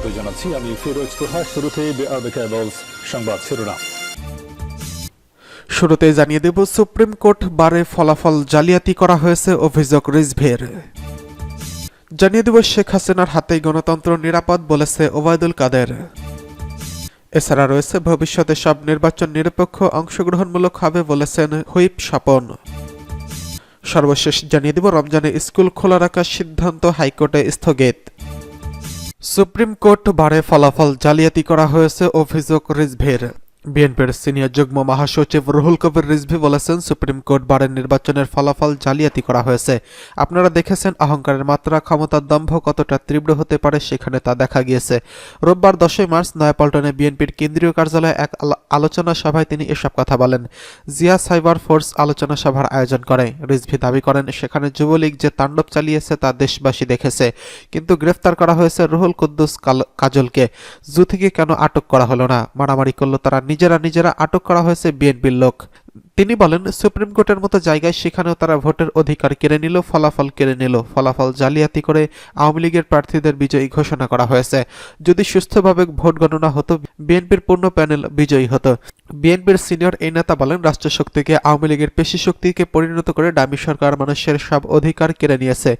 স্বাগত জানাচ্ছি। আমি ফিরোজ তোহা। শুরুতে সংবাদ শিরোনাম। শুরুতে জানিয়ে দেব, সুপ্রিম কোর্ট বারে ফলাফল জালিয়াতি করা হয়েছে অভিযোগ রিজভের। জানিয়ে দেব, শেখ হাসিনার হাতেই গণতন্ত্র নিরাপদ বলেছে ওবায়দুল কাদের। এছাড়া রয়েছে, ভবিষ্যতে সব নির্বাচন নিরপেক্ষ অংশগ্রহণমূলক হবে বলেছেন হুইপ স্বপন। সর্বশেষ জানিয়ে দেব, রমজানে স্কুল খোলা রাখার সিদ্ধান্ত হাইকোর্টে স্থগিত। সুপ্রিম কোর্ট বারে ফলাফল জালিয়াতি করা হয়েছে অভিযোগ রিজভের। বিএনপির সিনিয়র যুগ্ম মহাসচিব রুহুল কবির রিজভি বলেছেন, সুপ্রিম কোর্ট বারের নির্বাচনের ফলাফল জালিয়াতি করা হয়েছে। আপনারা দেখেছেন অহংকারের মাত্রা, ক্ষমতার দম্ভ কতটা তীব্র হতে পারে সেখানে তা দেখা গিয়েছে। রোববার দশই মার্চ নয়াপল্টনে বিএনপির কেন্দ্রীয় কার্যালয়ে এক আলোচনা সভায় তিনি এসব কথা বলেন। জিয়া সাইবার ফোর্স আলোচনা সভার আয়োজন করে। রিজভি দাবি করেন, সেখানে যুবলীগ যে তাণ্ডব চালিয়েছে তা দেশবাসী দেখেছে। কিন্তু গ্রেফতার করা হয়েছে রুহুল কুদ্দুস কাজলকে। জু থেকে কেন আটক করা হলো না? মারামারি করল তারা নিজেরা নিজেরা আটক করা হয়েছে বিএনপির লোক। তিনি বলেন, সুপ্রিম কোর্টের মতো জায়গায় সেখানেও তারা ভোটের অধিকার কেড়ে নিল, ফলাফল কেড়ে নিল। ফলাফল জালিয়াতি করে আওয়ামী লীগের প্রার্থীদের বিজয়ী ঘোষণা করা হয়েছে। যদি সুস্থভাবে ভোট গণনা হতো, বিএনপির পূর্ণ প্যানেল বিজয়ী হতো। বিএনপির সিনিয়র এই নেতা বলেন, রাষ্ট্রশক্তিকে, আওয়ামী লীগের পেশি শক্তিকে পরিণত করে ডামি সরকার মানুষের সব অধিকার কেড়ে নিয়েছে।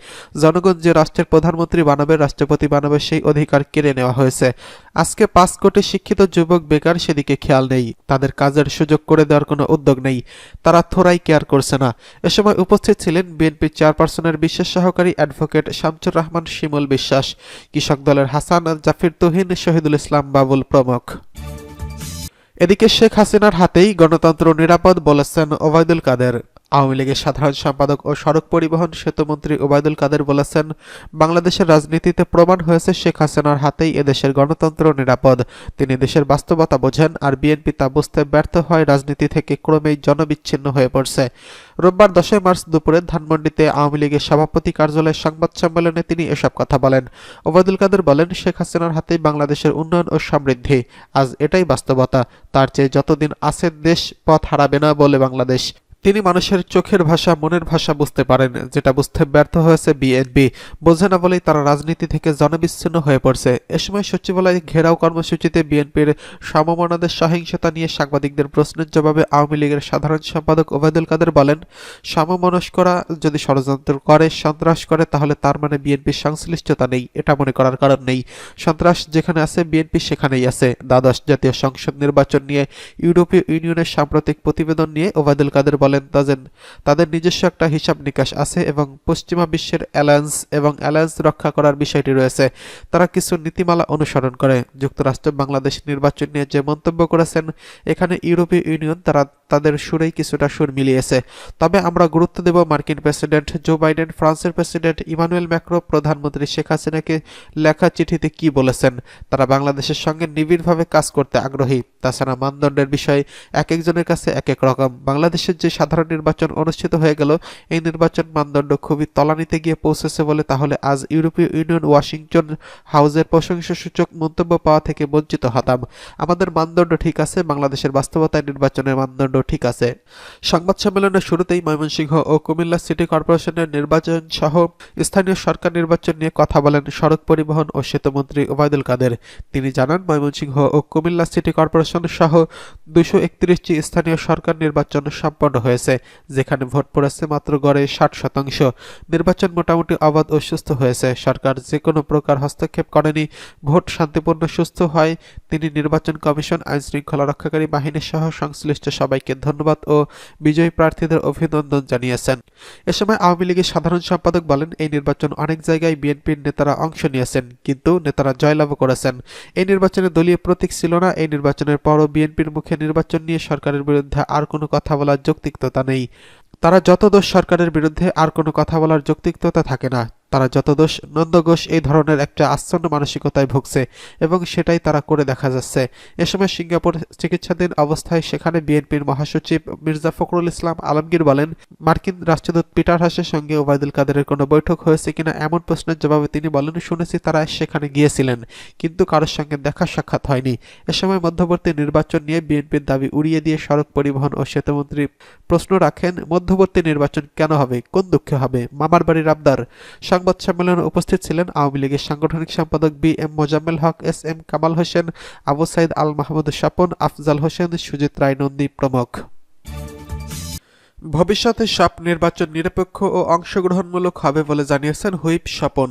জনগণ যে রাষ্ট্রের প্রধানমন্ত্রী বানাবে, রাষ্ট্রপতি বানাবে, সেই অধিকার কেড়ে নেওয়া হয়েছে। আজকে পাঁচ কোটি শিক্ষিত যুবক বেকার, সেদিকে খেয়াল নেই। তাদের কাজের সুযোগ করে দেওয়ার কোনো উদ্যোগ নেই। তারা থোড়াই কেয়ার করছে না। এ সময় উপস্থিত ছিলেন বিএনপি চেয়ারপারসনের বিশেষ সহকারী অ্যাডভোকেট শামচুর রহমান শিমুল বিশ্বাস, কৃষক দলের হাসান জাফির তুহিন, শহীদুল ইসলাম বাবুল প্রমুখ। এদিকে শেখ হাসিনার হাতেই গণতন্ত্র নিরাপদ বলেছেন ওবায়দুল কাদের। আওয়ামী লীগের সাধারণ সম্পাদক ও সড়ক পরিবহন সেতুমন্ত্রী ওবায়দুল কাদের বলেছেন, বাংলাদেশের রাজনীতিতে প্রমাণ হয়েছে শেখ হাসিনার হাতেই এদেশের গণতন্ত্র নিরাপদ। তিনি দেশের বাস্তবতা বোঝেন আর বিএনপি তা বুঝতে ব্যর্থ হয় রাজনীতি থেকে ক্রমেই জনবিচ্ছিন্ন হয়ে পড়ছে। রোববার দশই মার্চ দুপুরে ধানমন্ডিতে আওয়ামী লীগের সভাপতি কার্যালয়ের সংবাদ সম্মেলনে তিনি এসব কথা বলেন। ওবায়দুল কাদের বলেন, শেখ হাসিনার হাতেই বাংলাদেশের উন্নয়ন ও সমৃদ্ধি। আজ এটাই বাস্তবতা। তার চেয়ে যতদিন আছে দেশ পথ হারাবে না বলে বাংলাদেশ। তিনি মানুষের চোখের ভাষা, মনের ভাষা বুঝতে পারেন, যেটা বুঝতে ব্যর্থ হয়েছে বিএনপি বোঝে না বলেই তারা রাজনীতি থেকে জনবিচ্ছিন্ন হয়ে পড়ছে। এ সময় সচিবালয় ঘেরাও কর্মসূচিতে বিএনপির সমমনাদের সহিংসতা নিয়ে সাংবাদিকদের প্রশ্নের জবাবে আওয়ামী লীগের সাধারণ সম্পাদক ওবায়দুল কাদের বলেন, সমমনস্করা যদি ষড়যন্ত্র করে, সন্ত্রাস করে, তাহলে তার মানে বিএনপির সংশ্লিষ্টতা নেই, এটা মনে করার কারণ নেই। সন্ত্রাস যেখানে আছে বিএনপি সেখানেই আছে। দ্বাদশ জাতীয় সংসদ নির্বাচন নিয়ে ইউরোপীয় ইউনিয়নের সাম্প্রতিক প্রতিবেদন নিয়ে ওবায়দুল কাদের বলেন তাদের তাদের নিজস্ব একটা হিসাব নিকাশ আছে এবং পশ্চিমা বিশ্বের অ্যালায়েন্স এবং অ্যালায়েন্স রক্ষা করার বিষয়টি রয়েছে। তারা কিছু নীতিমালা অনুসরণ করে। যুক্তরাষ্ট্র, বাংলাদেশ নির্বাচন নিয়ে যে মন্তব্য করেছেন, এখানে ইউরোপীয় ইউনিয়ন তারা তাদের সুরেই কিছুটা সুর মিলিয়েছে। তবে আমরা গুরুত্ব দেব মার্কিন প্রেসিডেন্ট জো বাইডেন, ফ্রান্সের প্রেসিডেন্ট ইমানুয়েল ম্যাক্রো, প্রধানমন্ত্রী শেখ হাসিনাকে লেখা চিঠিতে কি বলেছেন? তারা বাংলাদেশের সঙ্গে নিবিড়ভাবে কাজ করতে আগ্রহী। তাছাড়া মানদণ্ডের বিষয়ে এক একজনের কাছে এক এক রকম। বাংলাদেশের যে সাধারণ নির্বাচন অনুষ্ঠিত হয়ে গেল। এই নির্বাচন মানদণ্ড খুবই তলানিতে গিয়ে পৌঁছেছে বলে তাহলে আজ ইউরোপীয় ইউনিয়ন ওয়াশিংটন হাউসের প্রশংসাসূচক মন্তব্য পাওয়া থেকে বঞ্চিত হতাম। আমাদের মানদণ্ড ঠিক আছে, বাংলাদেশের বাস্তবতায় নির্বাচনের মানদণ্ড ঠিক আছে। সংবাদ সম্মেলনের শুরুতেই ময়মনসিংহ ও কুমিল্লা সিটি কর্পোরেশনের নির্বাচন সহ স্থানীয় সরকার নির্বাচন নিয়ে কথা বলেন সড়ক পরিবহন ও সেতুমন্ত্রী ওবায়দুল কাদের। তিনি জানান, ময়মনসিংহ ও কুমিল্লা সিটি কর্পোরেশন সহ দুশো একত্রিশটি স্থানীয় সরকার নির্বাচন সম্পন্ন হয়েছে। যেখানে ভোট পড়েছে মাত্র গড়ে ষাট শতাংশ। নির্বাচন মোটামুটি অবাধ ও সুস্থ হয়েছে। সরকার যে কোনো প্রকার হস্তক্ষেপ করেনি। ভোট শান্তিপূর্ণ, সুস্থ হয়। তিনি নির্বাচন কমিশন আইন শৃঙ্খলা রক্ষাকারী বাহিনী সহ সংশ্লিষ্ট সবাইকে ধন্যবাদ ও বিজয়ী প্রার্থীদের অভিনন্দন জানিয়েছেন। এ সময় আওয়ামী লীগের সাধারণ সম্পাদক বলেন, এই নির্বাচন অনেক জায়গায় বিএনপির নেতারা অংশ নিয়েছেন, কিন্তু নেতারা জয়লাভ করেছেন। এই নির্বাচনে দলীয় প্রতীক ছিল না। এই নির্বাচনের পরও বিএনপির মুখে নির্বাচন নিয়ে সরকারের বিরুদ্ধে আর কোনো কথা বলার যৌক্তিকতা নেই। তারা যত দোষ সরকারের বিরুদ্ধে আর কোনো কথা বলার যৌক্তিকতা থাকে না। তারা যত দোষ নন্দ এই ধরনের একটা আচ্ছন্ন মানসিকতায় ভুগছে এবং সেটাই তারা করে দেখা যাচ্ছে। এ সময় সিঙ্গাপুর চিকিৎসাধীন অবস্থায় সেখানে বিএনপির মহাসচিব মির্জা ফখরুল ইসলাম আলমগীর বলেন, মার্কিন রাষ্ট্রদূত পিটার হাসের সঙ্গে ওবায়দুল কাদেরের কোনো বৈঠক হয়েছে কিনা এমন প্রশ্নের জবাবে তিনি বলেন, শুনেছি তারা সেখানে গিয়েছিলেন, কিন্তু কারোর সঙ্গে দেখা সাক্ষাৎ হয়নি। এ সময় মধ্যবর্তী নির্বাচন নিয়ে বিএনপির দাবি উড়িয়ে দিয়ে সড়ক পরিবহন ও সেতুমন্ত্রী প্রশ্ন রাখেন, মধ্যবর্তী নির্বাচন কেন হবে? কোন দুঃখে হবে? মামার বাড়ির আবদার। সংবাদ সম্মেলনে উপস্থিত ছিলেন আওয়ামী লীগের সাংগঠনিক সম্পাদক B M Mozammel Haque S M Kamal Hossain, Abu Sayeed Al Mahmud Swapan, Afzal Hossain, Sujit Roy Nandi প্রমুখ। ভবিষ্যতে সব নির্বাচন নিরপেক্ষ ও অংশগ্রহণমূলক হবে বলে জানিয়েছেন হুইপ স্বপন।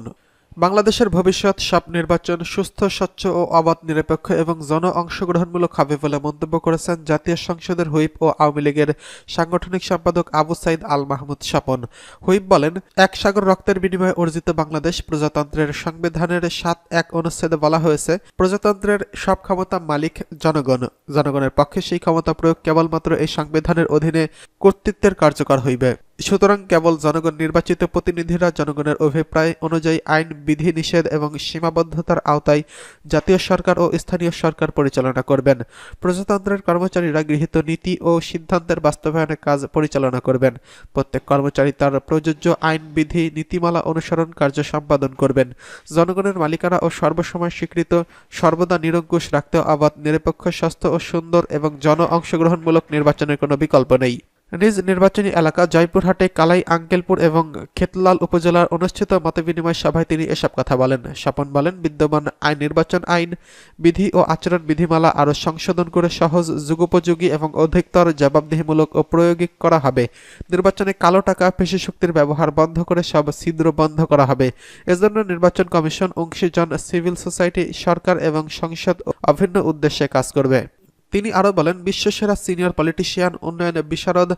বাংলাদেশের ভবিষ্যৎ, সব নির্বাচন সুস্থ, স্বচ্ছ ও অবাধ, নিরপেক্ষ এবং জন অংশগ্রহণমূলক হবে বলে মন্তব্য করেছেন জাতীয় সংসদের হুইপ ও আওয়ামী লীগের সাংগঠনিক সম্পাদক আবু সাইদ আল মাহমুদ স্বপন। হুইপ বলেন, এক সাগর রক্তের বিনিময়ে অর্জিত বাংলাদেশ প্রজাতন্ত্রের সংবিধানের সাত এক অনুচ্ছেদে বলা হয়েছে, প্রজাতন্ত্রের সব ক্ষমতা মালিক জনগণ। জনগণের পক্ষে সেই ক্ষমতা প্রয়োগ কেবলমাত্র এই সংবিধানের অধীনে কর্তৃত্বের কার্যকর হইবে। সুতরাং কেবল জনগণ নির্বাচিত প্রতিনিধিরা জনগণের অভিপ্রায় অনুযায়ী আইন বিধি নিষেধ এবং সীমাবদ্ধতার আওতায় জাতীয় সরকার ও স্থানীয় সরকার পরিচালনা করবেন। প্রজাতন্ত্রের কর্মচারীরা গৃহীত নীতি ও সিদ্ধান্তের বাস্তবায়নের কাজ পরিচালনা করবেন। প্রত্যেক কর্মচারী তার প্রযোজ্য আইন, বিধি, নীতিমালা অনুসরণ কার্য সম্পাদন করবেন। জনগণের মালিকানা ও সর্বসময় স্বীকৃত, সর্বদা নিরঙ্কুশ রাখতে অবাধ, নিরপেক্ষ, স্বাস্থ্য ও সুন্দর এবং জন অংশগ্রহণমূলক নির্বাচনের কোনো বিকল্প নেই। নিজ নির্বাচনী এলাকা জয়পুরহাটে কালাই, আঙ্কেলপুর এবং খেতলাল উপজেলার অনুষ্ঠিত মতবিনিময় সভায় তিনি এসব কথা বলেন। স্বপন বলেন, বিদ্যমান আইন, নির্বাচন আইন, বিধি ও আচরণ বিধিমালা আরও সংশোধন করে সহজ, যুগোপযোগী এবং অধিকতর জবাবদিহিমূলক ও প্রয়োগিক করা হবে। নির্বাচনে কালো টাকা, পেশি শক্তির ব্যবহার বন্ধ করে সব ছিদ্র বন্ধ করা হবে। এজন্য নির্বাচন কমিশন অংশীজন সিভিল সোসাইটি, সরকার এবং সংসদ অভিন্ন উদ্দেশ্যে কাজ করবে। তিনি আরও বলেন, বিশ্বসেরা সিনিয়র পলিটিশিয়ান, উন্নয়নে বিশারদ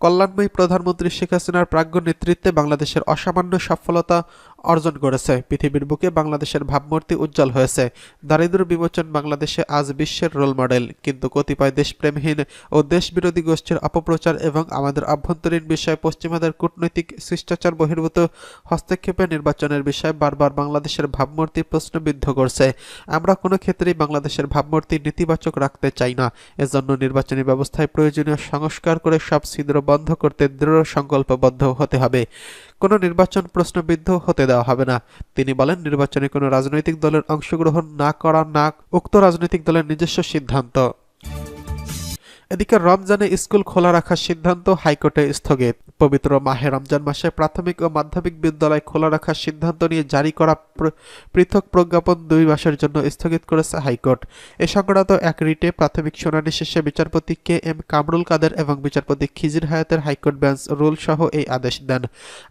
কল্যাণময়ী প্রধানমন্ত্রী শেখ হাসিনার প্রাজ্ঞ নেতৃত্বে বাংলাদেশের অসামান্য সফলতা অর্জন করেছে। পৃথিবীর বুকে বাংলাদেশের ভাবমূর্তি উজ্জ্বল হয়েছে। দারিদ্র বিমোচন বাংলাদেশে আজ বিশ্বের রোল মডেল কিন্তু কতিপয় দেশপ্রেমহীন ও দেশবিরোধী গোষ্ঠীর অপপ্রচার এবং আমাদের আভ্যন্তরীণ বিষয়ে পশ্চিমাদের কূটনৈতিক শিষ্টাচার বহির্ভূত হস্তক্ষেপে নির্বাচনের বিষয়ে বারবার বাংলাদেশের ভাবমূর্তি প্রশ্নবিদ্ধ করছে। আমরা কোনো ক্ষেত্রেই বাংলাদেশের ভাবমূর্তি নেতিবাচক রাখতে চাই না। এজন্য নির্বাচনী ব্যবস্থায় প্রয়োজনীয় সংস্কার করে সব ছিদ্র বন্ধ করতে দৃঢ় সংকল্পবদ্ধ হতে হবে। কোনো নির্বাচন প্রশ্নবিদ্ধ হতে দেওয়া হবে না। তিনি বলেন, নির্বাচনে কোনো রাজনৈতিক দলের অংশগ্রহণ না করা না উক্ত রাজনৈতিক দলের নিজস্ব সিদ্ধান্ত। এদিকে রমজানে স্কুল খোলা রাখার সিদ্ধান্ত হাইকোর্টে স্থগিত। পবিত্র মাহে রমজান মাসে প্রাথমিক ও মাধ্যমিক বিদ্যালয় খোলা রাখার সিদ্ধান্ত নিয়ে জারি করা পৃথক প্রজ্ঞাপন দুই মাসের জন্য স্থগিত করেছে হাইকোর্ট। এ সংক্রান্ত এক রিটে প্রাথমিক শুনানি শেষে বিচারপতি কে এম কামরুল কাদের এবং বিচারপতি খিজির হায়াতের হাইকোর্ট বেঞ্চ রুল সহ এই আদেশ দেন।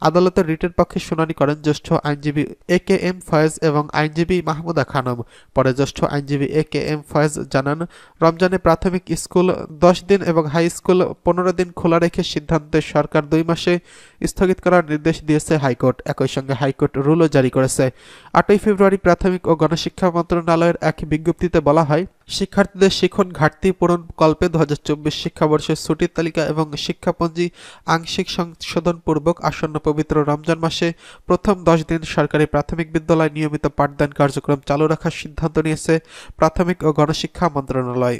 আদালতের রিটের পক্ষে শুনানি করেন জ্যেষ্ঠ আইনজীবী এ কে এম ফয়েজ এবং আইনজীবী মাহমুদা খানম। পরে জ্যেষ্ঠ আইনজীবী এ কে এম ফয়েজ জানান, রমজানে প্রাথমিক স্কুল দশ দিন এবং হাই স্কুল পনেরো দিন খোলা রেখে সিদ্ধান্তে সরকার দুই মাসে স্থগিত করার নির্দেশ দিয়েছে হাইকোর্ট। একই সঙ্গে হাইকোর্ট রুলও জারি করেছে। আটই ফেব্রুয়ারি প্রাথমিক ও গণশিক্ষা মন্ত্রণালয়ের এক বিজ্ঞপ্তিতে বলা হয়, শিক্ষার্থীদের শিখন ঘাটতি পূরণ কল্পে দু হাজার চব্বিশ শিক্ষাবর্ষের ছুটির তালিকা এবং শিক্ষাপঞ্জি আংশিক সংশোধন পূর্বক আসন্ন পবিত্র রমজান মাসে প্রথম দশ দিন সরকারি প্রাথমিক বিদ্যালয় নিয়মিত পাঠদান কার্যক্রম চালু রাখার সিদ্ধান্ত নিয়েছে প্রাথমিক ও গণশিক্ষা মন্ত্রণালয়।